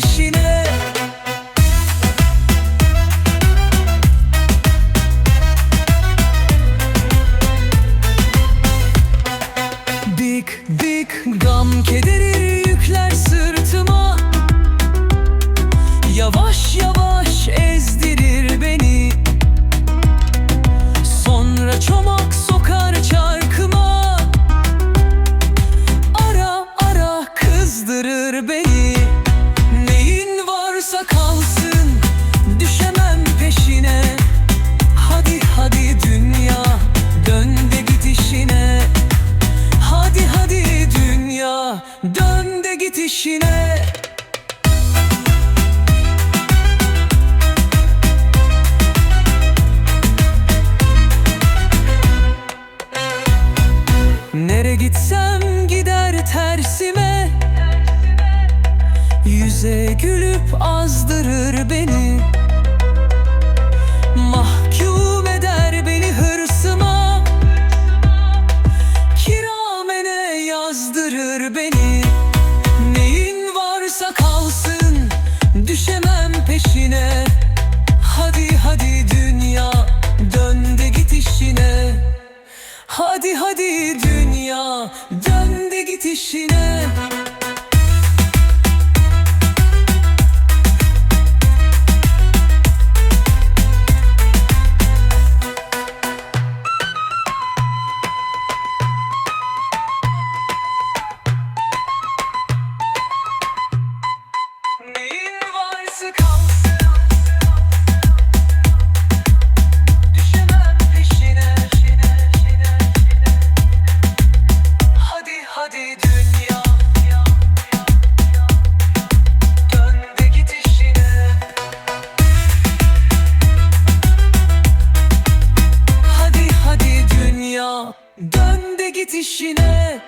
peşine. Dik dik gam kederi yükler sırtıma. Yavaş yavaş ezdirir beni. Sonra çomak sokar çarkıma. Ara ara kızdırır beni kalkarsa kalsın Düşemem peşine. Hadi hadi dünya Dön de git işine. Hadi hadi dünya Dön de git işine. Yüze gülüp azdırır beni. Mahkum eder beni hırsıma. Kiramene yazdırır beni. Neyin varsa kalsın Düşemem peşine. Hadi hadi dünya Dön de git işine. Hadi hadi dünya Dön de git işine Dön de git işine